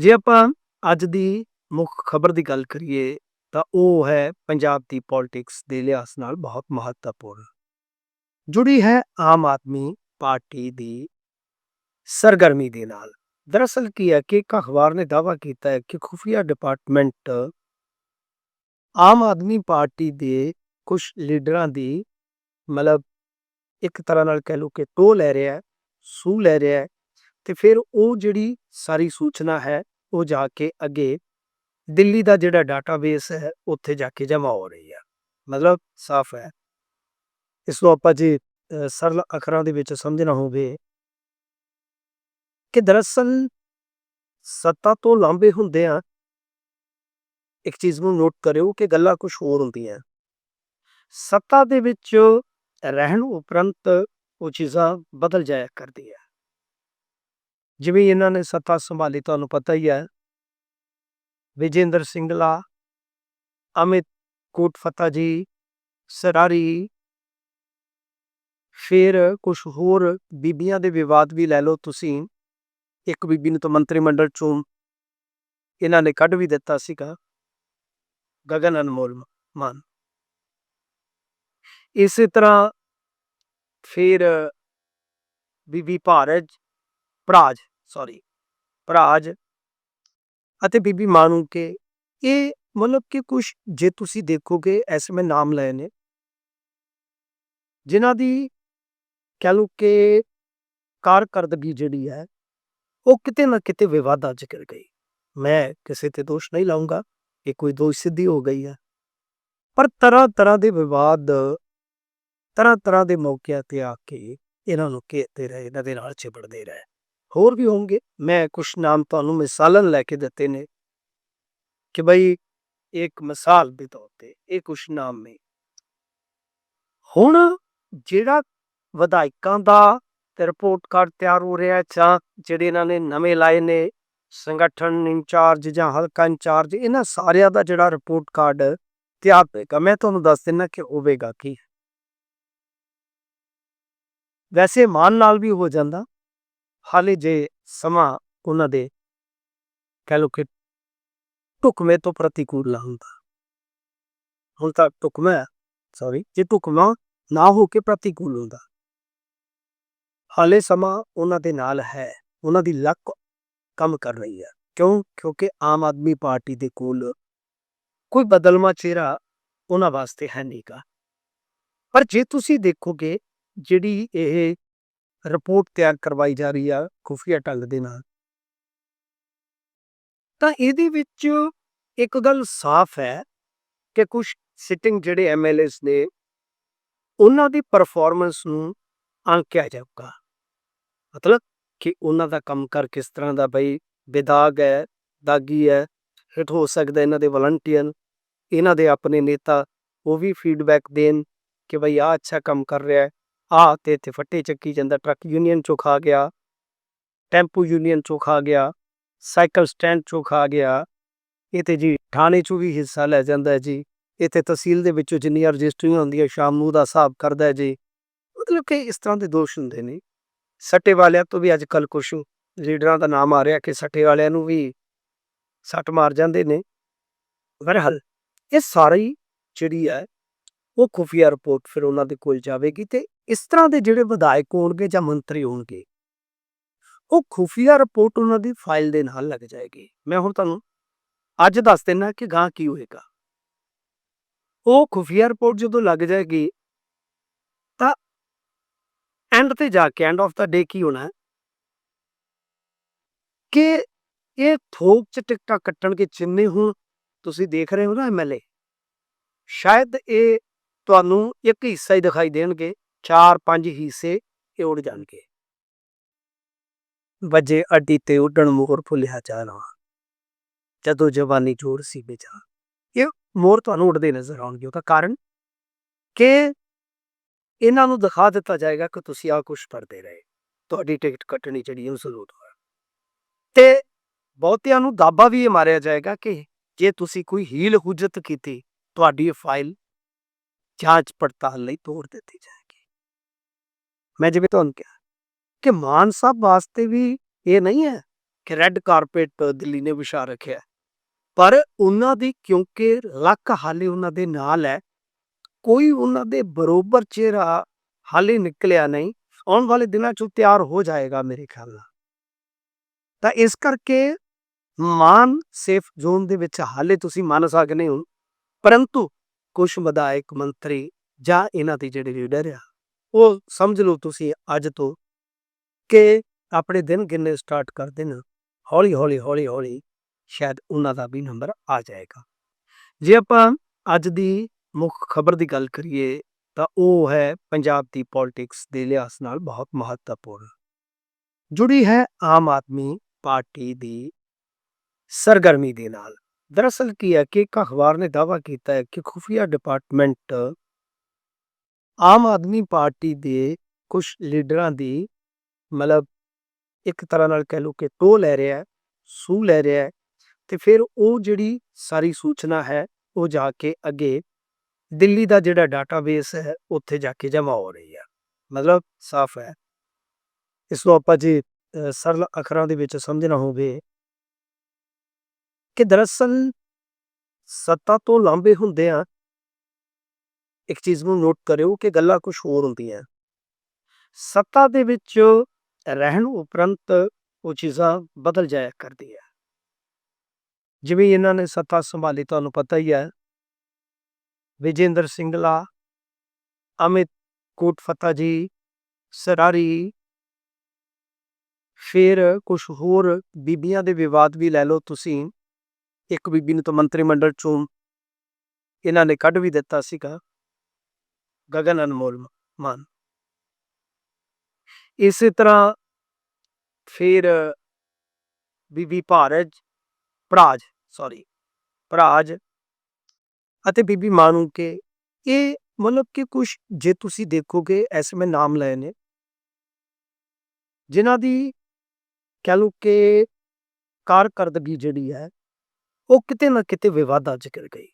ਜੇ ਆਪਾਂ ਅੱਜ ਦੀ ਮੁੱਖ ਖਬਰ ਦੀ ਗੱਲ ਕਰੀਏ, ਤਾਂ ਉਹ ਹੈ ਪੰਜਾਬ ਦੀ ਪੋਲਿਟਿਕਸ ਦੇ ਲਿਹਾਜ਼ ਨਾਲ ਬਹੁਤ ਮਹੱਤਵਪੂਰਨ। ਜੁੜੀ ਹੈ ਆਮ ਆਦਮੀ ਪਾਰਟੀ ਦੀ ਸਰਗਰਮੀ ਦੇ ਨਾਲ। ਦਰਅਸਲ ਕੀ ਹੈ ਕਿ ਇੱਕ ਅਖਬਾਰ ਨੇ ਦਾਅਵਾ ਕੀਤਾ ਹੈ ਕਿ ਖੁਫੀਆ ਡਿਪਾਰਟਮੈਂਟ ਆਮ ਆਦਮੀ ਪਾਰਟੀ ਦੇ ਕੁਝ ਲੀਡਰਾਂ ਦੀ ਮਤਲਬ ਇੱਕ ਤਰ੍ਹਾਂ ਨਾਲ ਕਹਿ ਲਓ ਕਿ ਟੋ ਲੈ ਰਿਹਾ ਹੈ ਸੂ ਲੈ ਰਿਹਾ ਹੈ ਤੇ ਫਿਰ ਉਹ ਜਿਹੜੀ ਸਾਰੀ ਸੂਚਨਾ ਹੈ, ਉਹ ਜਾ ਕੇ ਅੱਗੇ ਦਿੱਲੀ ਦਾ ਜਿਹੜਾ ਡਾਟਾਬੇਸ ਹੈ, ਉੱਥੇ ਜਾ ਕੇ ਜਮ੍ਹਾਂ ਹੋ ਰਹੀ ਹੈ ਮਤਲਬ ਸਾਫ਼ ਹੈ। ਇਸ ਨੂੰ ਆਪਾਂ ਜੇ ਸਰਲ ਅੱਖਰਾਂ ਦੇ ਵਿੱਚ ਸਮਝਣਾ ਹੋਵੇ ਕਿ ਦਰਅਸਲ ਸੱਤਾ ਤੋਂ ਲਾਂਬੇ ਹੁੰਦੇ ਆ। ਇੱਕ ਚੀਜ਼ ਨੂੰ ਨੋਟ ਕਰਿਓ ਕਿ ਗੱਲਾਂ ਕੁਝ ਹੋਰ ਹੁੰਦੀਆਂ। ਸੱਤਾ ਦੇ ਵਿੱਚ ਰਹਿਣ ਉਪਰੰਤ ਉਹ ਚੀਜ਼ਾਂ ਬਦਲ ਜਾਇਆ ਕਰਦੀ ਹੈ ਜਿਵੇਂ ਇਹਨਾਂ ਨੇ ਸੱਤਾ ਸੰਭਾਲੀ, ਤੁਹਾਨੂੰ ਪਤਾ ਹੀ ਹੈ। ਵਿਜੇਂਦਰ ਸਿੰਗਲਾ, ਅਮਿਤ ਕੋਟ ਕੋਟਫਤਾ ਜੀ, ਸਰਾਰੀ, ਫਿਰ ਕੁਝ ਹੋਰ ਬੀਬੀਆਂ ਦੇ ਵਿਵਾਦ ਵੀ ਲੈ ਲਓ ਤੁਸੀਂ। ਇੱਕ ਬੀਬੀ ਨੂੰ ਤਾਂ ਮੰਤਰੀ ਮੰਡਲ ਚੋਂ ਇਹਨਾਂ ਨੇ ਕੱਢ ਵੀ ਦਿੱਤਾ ਸੀਗਾ। ਗਗਨ ਅਨਮੋਲ ਮਾਨ। ਇਸੇ ਤਰ੍ਹਾਂ ਫਿਰ ਬੀਬੀ ਭਾਰਜ ਭਰਾਜ ਸੌਰੀ ਭਰਾਜ ਅਤੇ ਬੀਬੀ ਮਾਨੂ ਕੇ ਇਹ ਮਤਲਬ ਕਿ ਕੁਝ ਜੇ ਤੁਸੀਂ ਦੇਖੋਗੇ ਐਸੇ ਮੈਂ ਨਾਮ ਲਏ ਨੇ। ਜਿਨ੍ਹਾਂ ਦੀ ਕਹਿ ਲਓ ਕਿ ਕਾਰਕਰਦਗੀ ਜਿਹੜੀ ਹੈ, ਉਹ ਕਿਤੇ ਨਾ ਕਿਤੇ ਵਿਵਾਦਾਂ 'ਚ ਗਿਰ ਗਈ। ਮੈਂ ਕਿਸੇ ਤੇ ਦੋਸ਼ ਨਹੀਂ ਲਾਉਂਗਾ ਇਹ ਕੋਈ ਦੋਸ਼ ਸਿੱਧੀ ਹੋ ਗਈ ਹੈ। ਪਰ ਤਰ੍ਹਾਂ ਤਰ੍ਹਾਂ ਦੇ ਵਿਵਾਦ ਤਰ੍ਹਾਂ ਤਰ੍ਹਾਂ ਦੇ ਮੌਕਿਆਂ ਤੇ ਆ ਕੇ ਇਹਨਾਂ ਨੂੰ ਘੇਰਦੇ ਰਹੇ, ਇਹਨਾਂ ਦੇ ਨਾਲ ਚਿਬੜਦੇ ਰਹੇ। ਹੋਰ ਵੀ ਹੋਣਗੇ। ਮੈਂ ਕੁਝ ਨਾਮ ਤੁਹਾਨੂੰ ਮਿਸਾਲਨ ਲੈ ਕੇ ਦਿੱਤੇ ਨੇ ਕਿ ਭਾਈ ਇੱਕ ਮਿਸਾਲ ਦੇ ਤੌਰ ਤੇ ਇਹ ਕੁਝ ਨਾਮ ਨੇ। ਹੁਣ ਜਿਹੜਾ ਵਿਧਾਇਕਾਂ ਦਾ ਤੇ ਰਿਪੋਰਟ ਕਾਰਡ ਤਿਆਰ ਹੋ ਰਿਹਾ ਜਾਂ ਜਿਹੜੇ ਇਹਨਾਂ ਨੇ ਨਵੇਂ ਲਾਏ ਨੇ, ਸੰਗਠਨ ਇੰਚਾਰਜ ਜਾਂ ਹਲਕਾ ਇੰਚਾਰਜ, ਇਹਨਾਂ ਸਾਰਿਆਂ ਦਾ ਜਿਹੜਾ ਰਿਪੋਰਟ ਕਾਰਡ ਤਿਆਰ ਹੋਏਗਾ, ਮੈਂ ਤੁਹਾਨੂੰ ਦੱਸ ਦਿੰਦਾ ਕਿ ਹੋਵੇਗਾ ਕੀ। ਵੈਸੇ ਮਾਨ ਨਾਲ ਵੀ ਹੋ ਜਾਂਦਾ। ਹਾਲੇ ਜੇ ਸਮਾਂ ਉਹਨਾਂ ਦੇ ਕਹਿ ਲਓ ਕਿ ਢੁਕਵੇਂ ਤੋਂ ਪ੍ਰਤੀਕੂਲ ਨਾ ਹੁੰਦਾ। ਹੁਣ ਤਾਂ ਢੁਕਵਾਂ ਸੌਰੀ ਜੇ ਢੁਕਵਾਂ ਨਾ ਹੋ ਕੇ ਪ੍ਰਤੀਕੂਲ ਹੁੰਦਾ। ਹਾਲੇ ਸਮਾਂ ਉਹਨਾਂ ਦੇ ਨਾਲ ਹੈ, ਉਹਨਾਂ ਦੀ ਲੱਕ ਕੰਮ ਕਰ ਰਹੀ ਹੈ। ਕਿਉਂ? ਕਿਉਂਕਿ ਆਮ ਆਦਮੀ ਪਾਰਟੀ ਦੇ ਕੋਲ ਕੋਈ ਬਦਲਮਾ ਚਿਹਰਾ ਉਹਨਾਂ ਵਾਸਤੇ ਹੈ ਨਹੀਂਗਾ ਪਰ ਜੇ ਤੁਸੀਂ ਦੇਖੋਗੇ ਜਿਹੜੀ ਇਹ ਰਿਪੋਰਟ ਤਿਆਰ ਕਰਵਾਈ ਜਾ ਰਹੀ ਆ ਖੁਫੀਆ ਢੰਗ ਦੇ ਨਾਲ। ਤਾਂ ਇਹਦੇ ਵਿੱਚ ਇੱਕ ਗੱਲ ਸਾਫ਼ ਹੈ ਕਿ ਕੁਝ ਸਿਟਿੰਗ ਜਿਹੜੇ ਐਮਐਲਏਸ ਨੇ, ਉਹਨਾਂ ਦੀ ਪਰਫਾਰਮੈਂਸ ਨੂੰ ਆਂਕਿਆ ਜਾਊਗਾ। ਮਤਲਬ ਕਿ ਉਹਨਾਂ ਦਾ ਕੰਮ ਕਰ ਕਿਸ ਤਰ੍ਹਾਂ ਦਾ ਬਈ ਵਿਦਾਗ ਹੈ, ਦਾਗੀ ਹੈ ਹਿੱਟ ਹੋ ਸਕਦਾ ਇਹਨਾਂ ਦੇ ਵਲੰਟੀਅਰ ਇਹਨਾਂ ਦੇ ਆਪਣੇ ਨੇਤਾ ਉਹ ਵੀ ਫੀਡਬੈਕ ਦੇਣ ਕਿ ਬਈ ਆ ਅੱਛਾ ਕੰਮ ਕਰ ਰਿਹਾ ਹੈ। ਆ ਤੇ ਇੱਥੇ ਫੱਟੇ ਚੱਕੀ ਜਾਂਦਾ, ਟਰੱਕ ਯੂਨੀਅਨ ਚੋਂ ਖਾ ਗਿਆ, ਟੈਂਪੂ ਯੂਨੀਅਨ ਚੋਂ ਖਾ ਗਿਆ, ਸਾਈਕਲ ਸਟੈਂਡ ਚੋਂ ਖਾ ਗਿਆ। ਇਹ ਤੇ ਜੀ ਥਾਣੇ ਚੋਂ ਵੀ ਹਿੱਸਾ ਲੈ ਜਾਂਦਾ ਹੈ ਜੀ। ਇੱਥੇ ਤਹਿਸੀਲ ਦੇ ਵਿੱਚੋਂ ਜਿੰਨੀਆਂ ਰਜਿਸਟਰੀਆਂ ਹੁੰਦੀਆਂ, ਸ਼ਾਮ ਨੂੰ ਦਾ ਹਿਸਾਬ ਕਰਦਾ ਹੈ ਜੀ। ਮਤਲਬ ਕਿ ਇਸ ਤਰ੍ਹਾਂ ਦੇ ਦੋਸ਼ ਹੁੰਦੇ ਨੇ। ਸੱਟੇ ਵਾਲਿਆਂ ਤੋਂ ਵੀ ਅੱਜ ਕੱਲ ਕੁਛ ਲੀਡਰਾਂ ਦਾ ਨਾਮ ਆ ਰਿਹਾ ਕਿ ਸੱਟੇ ਵਾਲਿਆਂ ਨੂੰ ਵੀ ਸੱਟ ਮਾਰ ਜਾਂਦੇ ਨੇ। ਬਹਰਹਾਲ, ਇਹ ਸਾਰੀ ਜਿਹੜੀ ਹੈ, ਉਹ ਖੁਫੀਆ ਰਿਪੋਰਟ ਫਿਰ ਉਹਨਾਂ ਦੇ ਕੋਲ ਜਾਵੇਗੀ ਤੇ ਇਸ ਤਰ੍ਹਾਂ ਦੇ ਜਿਹੜੇ ਵਿਧਾਇਕ ਹੋਣਗੇ ਜਾਂ ਮੰਤਰੀ ਹੋਣਗੇ, ਉਹ ਖੁਫੀਆ ਰਿਪੋਰਟ ਉਹਨਾਂ ਦੀ ਫਾਈਲ ਦੇ ਨਾਲ ਲੱਗ ਜਾਏਗੀ। ਮੈਂ ਹੁਣ ਤੁਹਾਨੂੰ ਅੱਜ ਦੱਸ ਦਿੰਨਾ ਕਿ ਗਾਂ ਕੀ ਹੋਏਗਾ। ਉਹ ਖੁਫੀਆ ਰਿਪੋਰਟ ਜਦੋਂ ਲੱਗ ਜਾਏਗੀ, ਤਾਂ ਐਂਡ ਤੇ ਜਾ ਕੇ ਐਂਡ ਆਫ ਦਾ ਡੇ ਕੀ ਹੋਣਾ? ਕਿ ਇਹ ਥੋਕ ਚ ਟਿਕਟਾਂ ਕੱਟਣ ਕੇ ਚਿੰਨੇ ਹੁਣ ਤੁਸੀਂ ਦੇਖ ਰਹੇ ਹੋ ਨਾ ਐਮਐਲਏ ਸ਼ਾਇਦ ਇਹ ਤੁਹਾਨੂੰ ਇੱਕ ਹਿੱਸਾ ਹੀ ਦਿਖਾਈ ਦੇਣਗੇ। ਚਾਰ ਪੰਜ ਹਿੱਸੇ ਇਹ ਉੜ ਜਾਣਗੇ। ਵਜੇ ਅੱਡੀ ਤੇ ਉੱਡਣ ਮੋਰ ਫੁੱਲਿਆ ਜਾਣਾ ਜਦੋਂ ਜਵਾਨੀ ਜੋੜ ਸੀ ਬੇਜਾ ਇਹ ਮੋਰ ਤੁਹਾਨੂੰ ਉੱਡਦੇ ਨਜ਼ਰ ਆਉਣਗੇ। ਉਹਦਾ ਕਾਰਨ? ਕਿ ਇਹਨਾਂ ਨੂੰ ਦਿਖਾ ਦਿੱਤਾ ਜਾਏਗਾ ਕਿ ਤੁਸੀਂ ਆ ਕੁਛ ਪੜਦੇ ਰਹੇ। ਤੁਹਾਡੀ ਟਿਕਟ ਕੱਟਣੀ ਜਿਹੜੀ ਉਹ ਜ਼ਰੂਰ ਹੋਇਆ ਤੇ ਬਹੁਤਿਆਂ ਨੂੰ ਦਾਬਾ ਵੀ ਇਹ ਮਾਰਿਆ ਜਾਏਗਾ ਕਿ ਜੇ ਤੁਸੀਂ ਕੋਈ ਹੀਲ ਹੁਜਤ ਕੀਤੀ, ਤੁਹਾਡੀ ਫਾਈਲ ਜਾਂਚ ਪੜਤਾਲ ਲਈ ਤੋੜ ਦਿੱਤੀ ਜਾਏ। ਮੈਂ ਜਿਵੇਂ ਤੁਹਾਨੂੰ ਕਿਹਾ ਕਿ ਮਾਨ ਸਾਹਿਬ ਵਾਸਤੇ ਵੀ ਇਹ ਨਹੀਂ ਹੈ ਕਿ ਰੈੱਡ ਕਾਰਪੇਟ ਦਿੱਲੀ ਨੇ ਵਿਛਾ ਰੱਖਿਆ ਪਰ ਉਹਨਾਂ ਦੀ, ਕਿਉਂਕਿ ਲੱਕ ਹਾਲੇ ਉਹਨਾਂ ਦੇ ਨਾਲ ਹੈ, ਕੋਈ ਉਹਨਾਂ ਦੇ ਬਰੋਬਰ ਚਿਹਰਾ ਹਾਲੇ ਨਿਕਲਿਆ ਨਹੀਂ, ਆਉਣ ਵਾਲੇ ਦਿਨਾਂ 'ਚ ਉਹ ਤਿਆਰ ਹੋ ਜਾਏਗਾ ਮੇਰੇ ਖਿਆਲ ਨਾਲ। ਤਾਂ ਇਸ ਕਰਕੇ ਮਾਨ ਸੇਫ ਜ਼ੋਨ ਦੇ ਵਿੱਚ ਹਾਲੇ ਤੁਸੀਂ ਮੰਨ ਸਕਦੇ ਹੋ, ਪਰੰਤੂ ਕੁਝ ਵਿਧਾਇਕ ਮੰਤਰੀ ਜਾਂ ਇਹਨਾਂ ਦੇ ਜਿਹੜੇ ਲੀਡਰ ਆ ਉਹ ਸਮਝ ਲਓ ਤੁਸੀਂ ਅੱਜ ਤੋਂ ਕਿ ਆਪਣੇ ਦਿਨ ਗਿਣਨੇ ਸਟਾਰਟ ਕਰ ਦੇਣ ਹੌਲੀ ਹੌਲੀ ਹੌਲੀ ਹੌਲੀ ਸ਼ਾਇਦ ਉਹਨਾਂ ਦਾ ਵੀ ਨੰਬਰ ਆ ਜਾਏਗਾ। ਜੇ ਆਪਾਂ ਅੱਜ ਦੀ ਮੁੱਖ ਖਬਰ ਦੀ ਗੱਲ ਕਰੀਏ ਤਾਂ ਉਹ ਹੈ ਪੰਜਾਬ ਦੀ ਪੋਲਿਟਿਕਸ ਦੇ ਲਿਹਾਜ਼ ਨਾਲ ਬਹੁਤ ਮਹੱਤਵਪੂਰਨ। ਜੁੜੀ ਹੈ ਆਮ ਆਦਮੀ ਪਾਰਟੀ ਦੀ ਸਰਗਰਮੀ ਦੇ ਨਾਲ। ਦਰਅਸਲ ਕੀ ਹੈ ਕਿ ਇੱਕ ਅਖਬਾਰ ਨੇ ਦਾਅਵਾ ਕੀਤਾ ਹੈ ਕਿ ਖੁਫੀਆ ਡਿਪਾਰਟਮੈਂਟ ਆਮ ਆਦਮੀ ਪਾਰਟੀ ਦੇ ਕੁਝ ਲੀਡਰਾਂ ਦੀ ਮਤਲਬ ਇੱਕ ਤਰ੍ਹਾਂ ਨਾਲ ਕਹਿ ਲਓ ਕਿ ਟੋ ਲੈ ਰਿਹਾ ਹੈ ਸੂ ਲੈ ਰਿਹਾ ਹੈ ਤੇ ਫਿਰ ਉਹ ਜਿਹੜੀ ਸਾਰੀ ਸੂਚਨਾ ਹੈ, ਉਹ ਜਾ ਕੇ ਅੱਗੇ ਦਿੱਲੀ ਦਾ ਜਿਹੜਾ ਡਾਟਾਬੇਸ ਹੈ, ਉੱਥੇ ਜਾ ਕੇ ਜਮ੍ਹਾਂ ਹੋ ਰਹੀ ਹੈ। ਮਤਲਬ ਸਾਫ਼ ਹੈ। ਇਸ ਨੂੰ ਆਪਾਂ ਜੇ ਸਰਲ ਅੱਖਰਾਂ ਦੇ ਵਿੱਚ ਸਮਝਣਾ ਹੋਵੇ ਕਿ ਦਰਅਸਲ ਸੱਤਾ ਤੋਂ ਲਾਂਬੇ ਹੁੰਦੇ ਆ ਇੱਕ ਚੀਜ਼ ਨੂੰ ਨੋਟ ਕਰਿਓ ਕਿ ਗੱਲਾਂ ਕੁਝ ਹੋਰ ਹੁੰਦੀਆਂ। ਸੱਤਾ ਦੇ ਵਿੱਚ ਰਹਿਣ ਉਪਰੰਤ ਉਹ ਚੀਜ਼ਾਂ ਬਦਲ ਜਾਇਆ ਕਰਦੀ ਹੈ ਜਿਵੇਂ ਇਹਨਾਂ ਨੇ ਸੱਤਾ ਸੰਭਾਲੀ, ਤੁਹਾਨੂੰ ਪਤਾ ਹੀ ਹੈ। ਵਿਜੇਂਦਰ ਸਿੰਗਲਾ, ਅਮਿਤ ਕੋਟ ਕੋਟਫਤਾ ਜੀ, ਸਰਾਰੀ, ਫਿਰ ਕੁਝ ਹੋਰ ਬੀਬੀਆਂ ਦੇ ਵਿਵਾਦ ਵੀ ਲੈ ਲਓ ਤੁਸੀਂ। ਇੱਕ ਬੀਬੀ ਨੂੰ ਤਾਂ ਮੰਤਰੀ ਮੰਡਲ ਚੋਂ ਇਹਨਾਂ ਨੇ ਕੱਢ ਵੀ ਦਿੱਤਾ ਸੀਗਾ। ਗਗਨ ਅਨਮੋਲ ਮਾਨ। ਇਸੇ ਤਰ੍ਹਾਂ ਫਿਰ ਬੀਬੀ ਭਾਰਜ, ਭਰਾਜ ਸੌਰੀ ਭਰਾਜ ਅਤੇ ਬੀਬੀ ਮਾਨੂ ਕੇ ਇਹ ਮਤਲਬ ਕਿ ਕੁਝ ਜੇ ਤੁਸੀਂ ਦੇਖੋਗੇ, ਐਸੇ ਮੈਂ ਨਾਮ ਲਏ ਨੇ। ਜਿਨ੍ਹਾਂ ਦੀ ਕਹਿ ਲਓ ਕਿ ਕਾਰਕਰਦਗੀ ਜਿਹੜੀ ਹੈ, ਉਹ ਕਿਤੇ ਨਾ ਕਿਤੇ ਵਿਵਾਦਾਂ 'ਚ ਗਿਰ ਗਈ।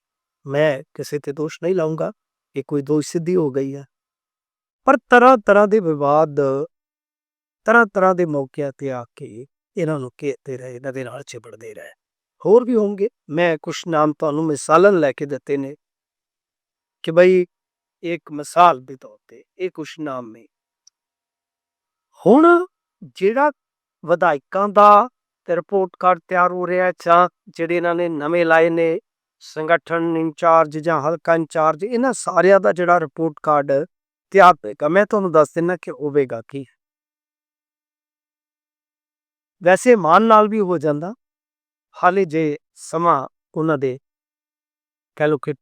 ਮੈਂ ਕਿਸੇ ਤੇ ਦੋਸ਼ ਨਹੀਂ ਲਾਉਂਗਾ ਕਿ ਕੋਈ ਦੋਸ਼ ਸਿੱਧੀ ਹੋ ਗਈ ਹੈ। ਪਰ ਤਰ੍ਹਾਂ ਤਰ੍ਹਾਂ ਦੇ ਵਿਵਾਦ ਤਰ੍ਹਾਂ ਤਰ੍ਹਾਂ ਦੇ ਮੌਕਿਆਂ ਤੇ ਆ ਕੇ ਇਹਨਾਂ ਨੂੰ ਘੇਰਦੇ ਰਹੇ, ਇਹਨਾਂ ਦੇ ਨਾਲ ਚਿਬੜਦੇ ਰਹੇ। ਹੋਰ ਵੀ ਹੋਣਗੇ। ਮੈਂ ਕੁਝ ਨਾਮ ਤੁਹਾਨੂੰ ਮਿਸਾਲਨ ਲੈ ਕੇ ਦਿੱਤੇ ਨੇ ਕਿ ਭਾਈ ਇੱਕ ਮਿਸਾਲ ਦੇ ਤੌਰ ਤੇ ਇਹ ਕੁਝ ਨਾਮ ਨੇ। ਹੁਣ ਜਿਹੜਾ ਵਿਧਾਇਕਾਂ ਦਾ ਤੇ ਰਿਪੋਰਟ ਕਾਰਡ ਤਿਆਰ ਹੋ ਰਿਹਾ ਜਾਂ ਜਿਹੜੇ ਇਹਨਾਂ ਨੇ ਨਵੇਂ ਲਾਏ ਨੇ ਸੰਗਠਨ, ਇੰਚਾਰਜ ਜਾਂ ਹਲਕਾ ਇੰਚਾਰਜ, ਇਹਨਾਂ ਸਾਰਿਆਂ ਦਾ ਜਿਹੜਾ ਰਿਪੋਰਟ ਕਾਰਡ ਤਿਆਰ ਹੋਏਗਾ। ਮੈਂ ਤੁਹਾਨੂੰ ਦੱਸ ਦਿੰਦਾ ਕਿ ਹੋਵੇਗਾ ਕੀ। ਵੈਸੇ ਮਾਨ ਨਾਲ ਵੀ ਹੋ ਜਾਂਦਾ। ਹਾਲੇ ਜੇ ਸਮਾਂ ਉਹਨਾਂ ਦੇ ਕਹਿ ਲਓ ਕਿ